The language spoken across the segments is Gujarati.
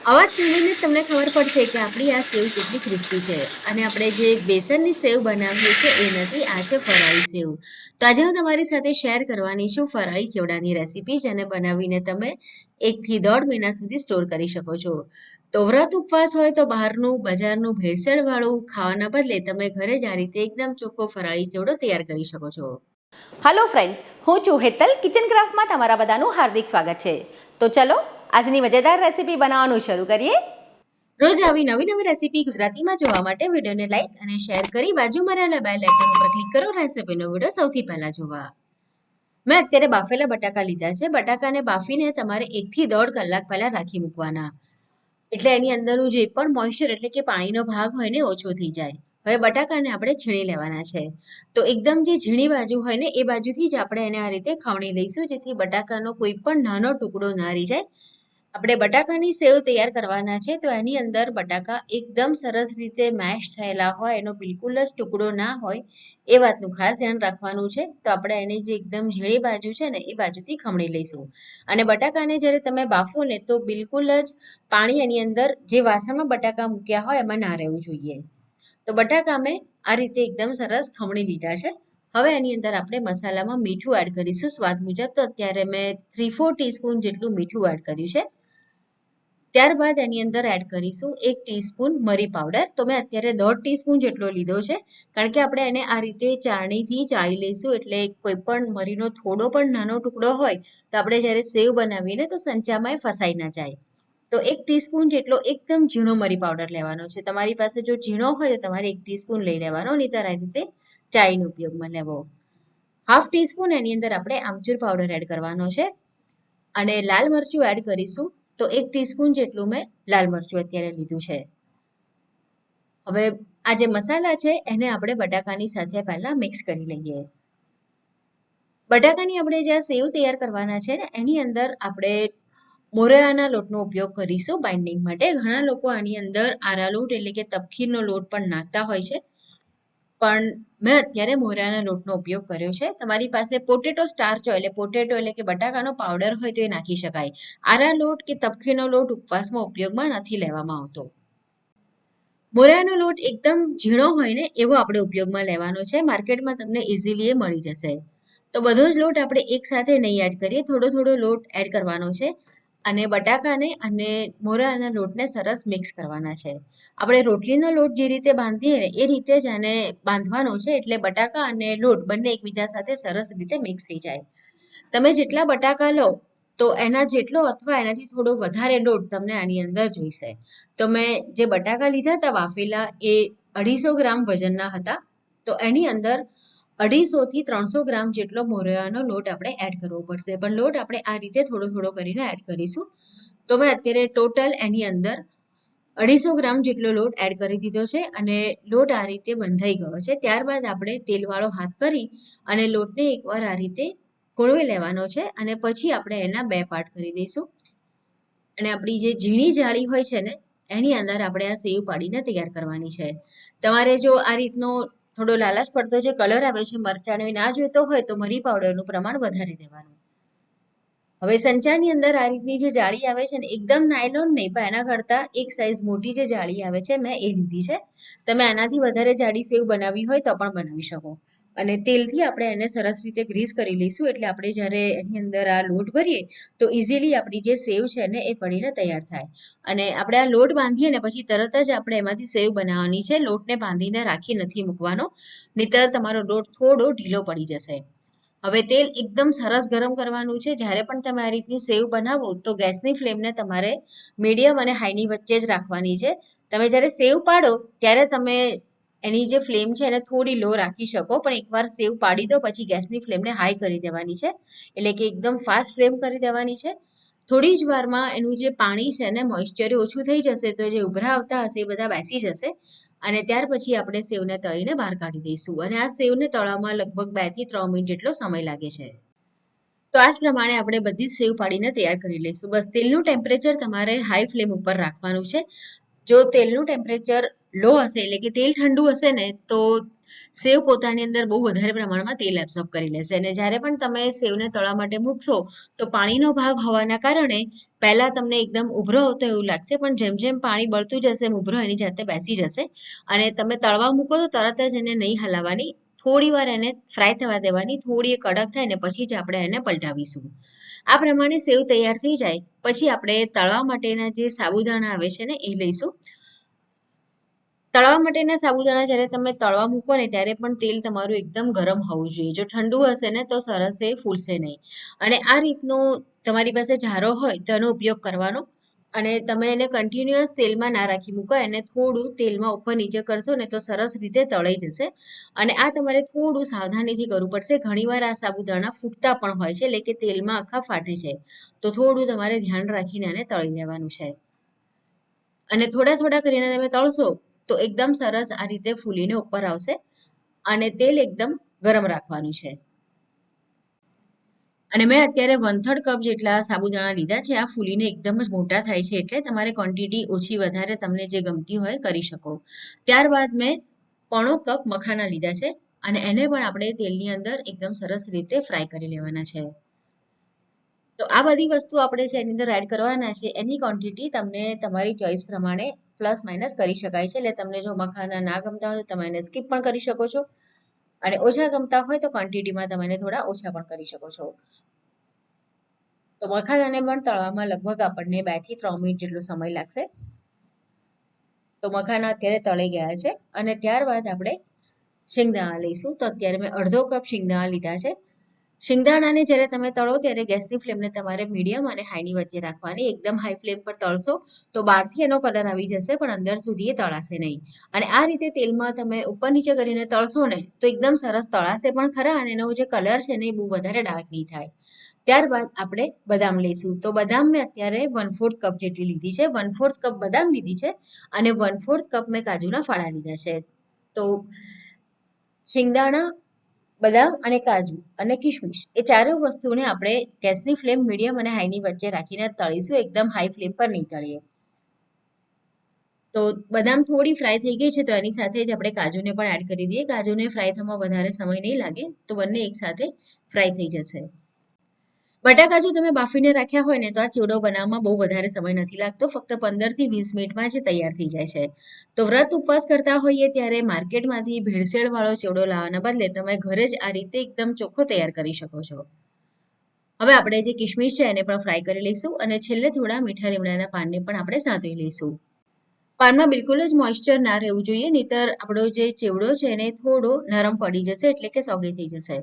અવાજ સાંભળીને તમને ખબર પડશે કે આપણી આ સેવ કેટલી ક્રિસ્પી છે. અને આપણે જે બેસનની સેવ બનાવીએ છીએ, એ નથી, આ છે ફરાળી સેવ. તો આજે હું તમારી સાથે શેર કરવાની છું ફરાળી ચેવડાની રેસીપી જેને બનાવીને તમે એકથી દોઢ મહિના સુધી સ્ટોર કરી શકો છો. તો વ્રત ઉપવાસ હોય તો બહારનું, બજારનું, ભેળસેળવાળું ખાવાના બદલે તમે ઘરે જ આ રીતે એકદમ ચોખ્ખો ફરાળી ચેવડો તૈયાર કરી શકો છો. હલો ફ્રેન્ડ્સ હું છું હેતલ કિચન ક્રાફ્ટમાં તમારા બધાનું હાર્દિક સ્વાગત છે. તો ચલો આજની મજેદાર રેસીપી બનાવવાનું શરૂ કરીએ. રોજ આવી નવી નવી રેસીપી ગુજરાતીમાં જોવા માટે વિડીયોને લાઈક અને શેર કરી બાજુમાં રહેલા બેલ આઇકન ઉપર ક્લિક કરો રેસીપીનો વીડિયો સૌથી પહેલા જોવા. મેં અત્યારે બાફેલા બટાકા લીધા છે. બટાકાને બાફીને તમારે એકથી દોઢ કલાક પહેલાં રાખી મૂકવાના. એટલે એની અંદરનું જે પણ મોઇશ્ચર એટલે કે પાણીનો ભાગ હોય ને ઓછો થઈ જાય. હવે બટાકાને આપણે છીણી લેવાના છે. તો એકદમ જે ઝીણી બાજુ હોય ને એ બાજુથી જ આપણે એને આ રીતે ખવણી લઈશું, જેથી બટાકાનો કોઈ પણ નાનો ટુકડો ના રહી જાય. આપણે બટાકાની સેવ તૈયાર કરવાના છે, તો એની અંદર બટાકા એકદમ સરસ રીતે મેશ થયેલા હોય, એનો બિલકુલ જ ટુકડો ના હોય, એ વાતનું ખાસ ધ્યાન રાખવાનું છે. તો આપણે એની જે એકદમ ઝીણી બાજુ છે ને, એ બાજુથી ખમણી લઈશું. અને બટાકાને જ્યારે તમે બાફો ને, તો બિલકુલ જ પાણી એની અંદર જે વાસણમાં બટાકા મૂક્યા હોય, એમાં ના રહેવું જોઈએ. તો બટાકા મેં આ રીતે એકદમ સરસ ખમણી લીધા છે. હવે એની અંદર આપણે મસાલામાં મીઠું એડ કરીશું. સ્વાદ મુજબ તો અત્યારે મેં થ્રી ફોર ટીસ્પૂન જેટલું મીઠું એડ કર્યું છે. ત્યારબાદ એની અંદર એડ કરીશું એક ટીસ્પૂન મરી પાવડર તો મેં અત્યારે દોઢ ટીસ્પૂન જેટલો લીધો છે. કારણ કે આપણે એને આ રીતે ચાળણીથી ચાળી લઈશું એટલે કોઈ પણ મરીનો થોડો પણ નાનો ટુકડો હોય તો આપણે જ્યારે સેવ બનાવીએ ને તો સંચામાં ફસાઈ ના જાય. તો એક ટીસ્પૂન જેટલો એકદમ ઝીણો મરી પાવડર લેવાનો છે. તમારી પાસે જો ઝીણો હોય તો તમારે એક ટીસ્પૂન લઈ લેવાનો નહીં આ રીતે ચાઈનો ઉપયોગમાં લેવો. હાફ ટીસ્પૂન એની અંદર આપણે આમચૂર પાવડર એડ કરવાનો છે. અને લાલ મરચું એડ કરીશું. તો એક ટીસ્પૂન જેટલું મેં લાલ મરચું અત્યારે લીધું છે. હવે આ જે મસાલા છે એને આપણે બટાકાની સાથે પહેલા મિક્સ કરી લઈએ. બટાકાની આપણે જ્યાં સેવ તૈયાર કરવાના છે ને, એની અંદર આપણે મોરૈયાના લોટનો ઉપયોગ કરીશું બાઇન્ડિંગ માટે. ઘણા લોકો આની અંદર આરા લોટ એટલે કે તપકીરનો લોટ પણ નાખતા હોય છે. પણ મેં અત્યારે મોરૈયાના લોટનો ઉપયોગ કર્યો છે. તમારી પાસે પોટેટો સ્ટાર્ચ હોય એટલે પોટેટો એટલે કે બટાકાનો પાવડર હોય તો એ નાખી શકાય. આરા લોટ કે તપખીનો લોટ ઉપવાસમાં ઉપયોગમાં નથી લેવામાં આવતો. મોરાનો લોટ એકદમ ઝીણો હોય ને એવો આપણે ઉપયોગમાં લેવાનો છે. માર્કેટમાં તમને ઇઝીલી મળી જશે. તો બધો જ લોટ આપણે એકસાથે નહીં એડ કરીએ. થોડો થોડો લોટ એડ કરવાનો છે. અને બટાકાને અને મોરાના લોટને સરસ મિક્સ કરવાના છે. આપણે રોટલીનો લોટ જે રીતે બાંધીએ ને, એ રીતે જ આને બાંધવાનો છે એટલે બટાકા અને લોટ બંને એકબીજા સાથે સરસ રીતે મિક્સ થઈ જાય. તમે જેટલા બટાકા લો, તો એના જેટલો અથવા એનાથી થોડો વધારે લોટ તમને આની અંદર જોઈશે. તો મેં જે બટાકા લીધા હતા વાફેલા, એ અઢીસો ગ્રામ વજનના હતા. તો એની અંદર અઢીસોથી ત્રણસો ગ્રામ જેટલો મોરૈયાનો લોટ આપણે એડ કરવો પડશે. પણ લોટ આપણે આ રીતે થોડો થોડો કરીને એડ કરીશું. તો મેં અત્યારે ટોટલ એની અંદર અઢીસો ગ્રામ જેટલો લોટ એડ કરી દીધો છે અને લોટ આ રીતે બંધાઈ ગયો છે. ત્યારબાદ આપણે તેલવાળો હાથ કરી અને લોટને એકવાર આ રીતે કોળવી લેવાનો છે અને પછી આપણે એના બે પાર્ટ કરી દઈશું. અને આપણી જે ઝીણી જાળી હોય છે ને, એની અંદર આપણે આ સેવ પાડીને તૈયાર કરવાની છે. તમારે જો આ રીતનો થોડો લાલાશ પડતો જે કલર આવે છે, મરચાંનો એ ના જોઈતો હોય તો મરી પાવડરનું પ્રમાણ વધારે દેવાનું. હવે સંચાની અંદર આ રીતની જે જાળી આવે છે ને, એકદમ નાયલોન નહીં, પણ એના કરતાં એક સાઈઝ મોટી જે જાળી આવે છે, મેં એ લીધી છે. તમે આનાથી વધારે જાડી સેવ બનાવી હોય તો પણ બનાવી શકો. અને તેલથી આપણે એને સરસ રીતે ગ્રીસ કરી લઈશું. એટલે આપણે જ્યારે એની અંદર આ લોટ ભરીએ, તો ઇઝીલી આપણી જે સેવ છે ને, એ પડીને તૈયાર થાય. અને આપણે આ લોટ બાંધીએ ને, પછી તરત જ આપણે એમાંથી સેવ બનાવવાની છે. લોટને બાંધીને રાખી નથી મૂકવાનો. નહીતર તમારો લોટ થોડો ઢીલો પડી જશે. હવે તેલ એકદમ સરસ ગરમ કરવાનું છે. જ્યારે પણ તમે આ રીતની સેવ બનાવો, તો ગેસની ફ્લેમને તમારે મીડિયમ અને હાઈની વચ્ચે જ રાખવાની છે. તમે જ્યારે સેવ પાડો, ત્યારે તમે એની જે ફ્લેમ છે એને થોડી લો રાખી શકો, પણ એકવાર સેવ પાડી દો, પછી ગેસની ફ્લેમને હાઈ કરી દેવાની છે. એટલે કે એકદમ ફાસ્ટ ફ્લેમ કરી દેવાની છે. થોડી જ વારમાં એનું જે પાણી છે ને, મોઇશ્ચર ઓછું થઈ જશે, તો જે ઉભરા આવતા હશે એ બધા બેસી જશે. અને ત્યાર પછી આપણે સેવને તળીને બહાર કાઢી દઈશું. અને આ સેવને તળવામાં લગભગ બેથી ત્રણ મિનિટ જેટલો સમય લાગે છે. તો આ જ પ્રમાણે આપણે બધી જ સેવ પાડીને તૈયાર કરી લઈશું. બસ તેલનું ટેમ્પરેચર તમારે હાઈ ફ્લેમ ઉપર રાખવાનું છે. જો તેલનું ટેમ્પરેચર લો હશે, એટલે કે તેલ ઠંડુ હશે ને, તો સેવ પોતાની અંદર બહુ વધારે પ્રમાણમાં તેલ એબ્સોર્બ કરી લેશે. અને જ્યારે પણ તમે સેવને તળવા માટે મૂકશો, તો પાણીનો ભાગ હોવાના કારણે પહેલા તમને એકદમ ઉભરો હોતો એવું લાગશે, પણ જેમ જેમ પાણી બળતું જશે, એમ ઉભરો, એની જાતે બેસી જશે. અને તમે તળવા મૂકો તો તરત જ એને નહીં હલાવવાની, થોડી વાર એને ફ્રાય થવા દેવાની, થોડી એ કડક થાય ને, પછી જ આપણે એને પલટાવીશું. આ પ્રમાણે સેવ તૈયાર થઈ જાય, પછી આપણે તળવા માટેના જે સાબુદાણા આવે છે ને, એ લઈશું. તળવા માટેના સાબુદાણા જ્યારે તમે તળવા મૂકો ને ત્યારે પણ તેલ તમારું એકદમ ગરમ હોવું જોઈએ. જો ઠંડુ હશે ને તો સરસ એ ફૂલશે નહીં. અને આ રીતનો તમારી પાસે ઝારો હોય તો એનો ઉપયોગ કરવાનો. અને તમે એને કન્ટિન્યુઅસ તેલમાં ના રાખી મૂકો, એને થોડું તેલમાં ઉપર નીચે કરશો ને તો સરસ રીતે તળાઈ જશે. અને આ તમારે થોડું સાવધાનીથી કરવું પડશે. ઘણીવાર આ સાબુદાણા ફૂટતા પણ હોય છે, એટલે કે તેલમાં આખા ફાટે છે. તો થોડું તમારે ધ્યાન રાખીને એને તળી લેવાનું છે. અને થોડા થોડા કરીને તમે તળશો તો એકદમ સરસ આ રીતે ફૂલીને ઉપર આવશે અને તેલ એકદમ ગરમ રાખવાનું છે. અને મેં અત્યારે વન થર્ડ કપ જેટલા સાબુદાણા લીધા છે, આ ફૂલીને એકદમ જ મોટા થાય છે એટલે તમારે ક્વોન્ટિટી ઓછી વધારે તમને જે ગમતી હોય કરી શકો. ત્યારબાદ મેં પોણો કપ મખાના લીધા છે અને એને પણ આપણે તેલની અંદર એકદમ સરસ રીતે ફ્રાય કરી લેવાના છે. તો આ બધી વસ્તુ આપણે જે એની અંદર એડ કરવાના છે, એની ક્વોન્ટિટી તમને તમારી ચોઈસ પ્રમાણે પ્લસ માઇનસ કરી શકાય છે. એટલે તમને જો મખાના ના ગમતા હોય તો તમે એને સ્કીપ પણ કરી શકો છો. અને ઓછા ગમતા હોય તો ક્વોન્ટિટીમાં તમે થોડા ઓછા પણ કરી શકો છો. તો મખાનાને પણ તળવામાં લગભગ આપણને બેથી ત્રણ મિનિટ જેટલો સમય લાગશે. તો મખાના અત્યારે તળી ગયા છે. અને ત્યારબાદ આપણે શિંગદાણા લઈશું. તો અત્યારે મેં અડધો કપ શિંગદાણા લીધા છે. શિંગદાણાને જ્યારે તમે તળો ત્યારે ગેસની ફ્લેમને તમારે મીડિયમ અને હાઈની વચ્ચે રાખવાની. એકદમ હાઈ ફ્લેમ પર તળશો તો બહારથી એનો કલર આવી જશે, પણ અંદર સુધી એ તળાશે નહીં. અને આ રીતે તેલમાં તમે ઉપર નીચે કરીને તળશો ને તો એકદમ સરસ તળાશે પણ ખરા અને એનો જે કલર છે ને એ બહુ વધારે ડાર્ક નહીં થાય. ત્યારબાદ આપણે બદામ લઈશું. તો બદામ મેં અત્યારે વન ફોર્થ કપ જેટલી લીધી છે. વન ફોર્થ કપ બદામ લીધી છે અને વન ફોર્થ કપ મેં કાજુના ફાળા લીધા છે. તો શિંગદાણા બદામ અને કાજુ અને કિશમિશ એ ચારેય વસ્તુને આપણે ગેસની ફ્લેમ મીડિયમ અને હાઈની વચ્ચે રાખીને તળીશું, એકદમ હાઈ ફ્લેમ પર નહીં તળીએ. તો બદામ થોડી ફ્રાય થઈ ગઈ છે તો એની સાથે જ આપણે કાજુને પણ એડ કરી દઈએ. કાજુને ફ્રાય થવામાં વધારે સમય નહીં લાગે તો બંને એકસાથે ફ્રાય થઈ જશે. બટાકા જો તમે બાફીને રાખ્યા હોય ને તો આ ચેવડો બનાવવામાં બહુ વધારે સમય નથી લાગતો. ફક્ત પંદરથી વીસ મિનિટમાં જ તૈયાર થઈ જાય છે. તો વ્રત ઉપવાસ કરતા હોઈએ ત્યારે માર્કેટમાંથી ભેળસેળવાળો ચેવડો લાવવાના બદલે તમે ઘરે જ આ રીતે એકદમ ચોખ્ખો તૈયાર કરી શકો છો. હવે આપણે જે કિશમિશ છે એને પણ ફ્રાય કરી લઈશું અને છેલ્લે થોડા મીઠા લીમડાના પાનને પણ આપણે સાંતળી લઈશું. પાનમાં બિલકુલ જ મોઇશ્ચર ના રહેવું જોઈએ, નહીતર આપણો જે ચેવડો છે એને થોડો નરમ પડી જશે એટલે કે સોગી થઈ જશે.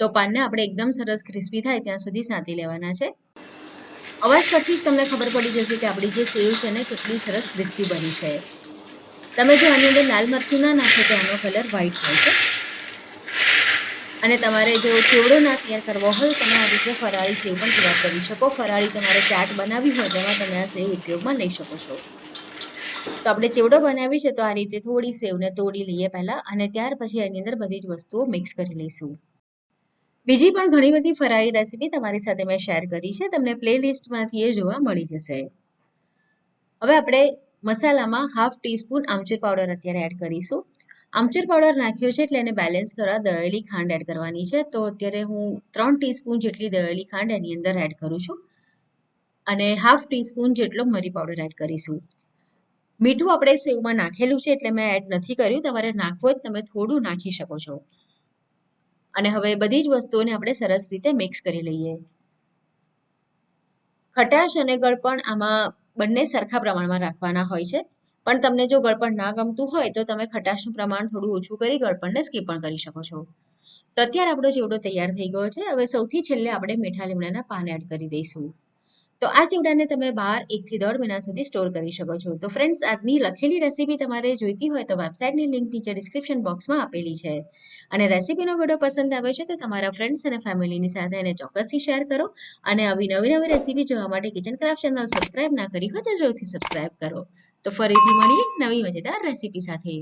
તો પાનને આપણે એકદમ સરસ ક્રિસ્પી થાય ત્યાં સુધી સાંતી લેવાના છે. અવાજ પરથી જ તમને ખબર પડી જશે કે આપણી જે સેવ છે ને કેટલી સરસ ક્રિસ્પી બની છે. તમે જો આની અંદર લાલ મરચું ના નાખો તો આનો કલર વ્હાઈટ થાય છે. અને તમારે જો ચેવડો ના તૈયાર કરવો હોય તમે આ રીતે ફરાળી સેવ પણ તૈયાર કરી શકો. ફરાળી તમારે ચાટ બનાવી હોય તેમાં તમે આ સેવ ઉપયોગમાં લઈ શકો છો. તો આપણે ચેવડો બનાવી છે તો આ રીતે થોડી સેવને તોડી લઈએ પહેલાં અને ત્યાર પછી એની અંદર બધી જ વસ્તુઓ મિક્સ કરી લઈશું. બીજી પણ ઘણી બધી ફરાળી રેસીપી તમારી સાથે મેં શેર કરી છે. તમને પ્લેલિસ્ટમાંથી એ જોવા મળી જશે. હવે આપણે મસાલામાં હાફ ટીસ્પૂન આમચૂર પાવડર અત્યારે એડ કરીશું. આમચૂર પાવડર નાખ્યો છે એટલે એને બેલેન્સ કરવા દળેલી ખાંડ એડ કરવાની છે. તો અત્યારે હું ત્રણ ટીસ્પૂન જેટલી દળેલી ખાંડ એની અંદર એડ કરું છું. અને હાફ ટીસ્પૂન જેટલો મરી પાવડર એડ કરીશું. મીઠું આપણે સેવમાં નાખેલું છે એટલે મેં એડ નથી કર્યું. તમારે નાખવું જ તમે થોડું નાખી શકો છો. અને હવે બધી જ વસ્તુઓને આપણે સરસ રીતે મિક્સ કરી લઈએ. ખટાશ અને ગળપણ આમાં બંને સરખા પ્રમાણમાં રાખવાના હોય છે. પણ તમને જો ગળપણ ના ગમતું હોય તો તમે ખટાશનું પ્રમાણ થોડું ઓછું કરી ગળપણને સ્કીપ પણ કરી શકો છો. તો અત્યારે આપણો ચેવડો તૈયાર થઈ ગયો છે. હવે સૌથી છેલ્લે આપણે મીઠા લીમડાના પાન એડ કરી દઈશું. તો આ ચેવડાને તમે બાર એકથી દોઢ મહિના સુધી સ્ટોર કરી શકો છો. તો ફ્રેન્ડ્સ આજની લખેલી રેસીપી તમારે જોઈતી હોય તો વેબસાઇટની લિંક નીચે ડિસ્ક્રિપ્શન બોક્સમાં આપેલી છે. અને રેસીપીનો વીડિયો પસંદ આવે છે તો તમારા ફ્રેન્ડ્સ અને ફેમિલીની સાથે એને ચોક્કસથી શેર કરો અને આવી નવી નવી રેસીપી જોવા માટે કિચન ક્રાફ્ટ ચેનલ સબસ્ક્રાઇબ ના કરી હોય તો જરૂરથી સબસ્ક્રાઇબ કરો. તો ફરીથી મળીએ નવી મજેદાર રેસીપી સાથે.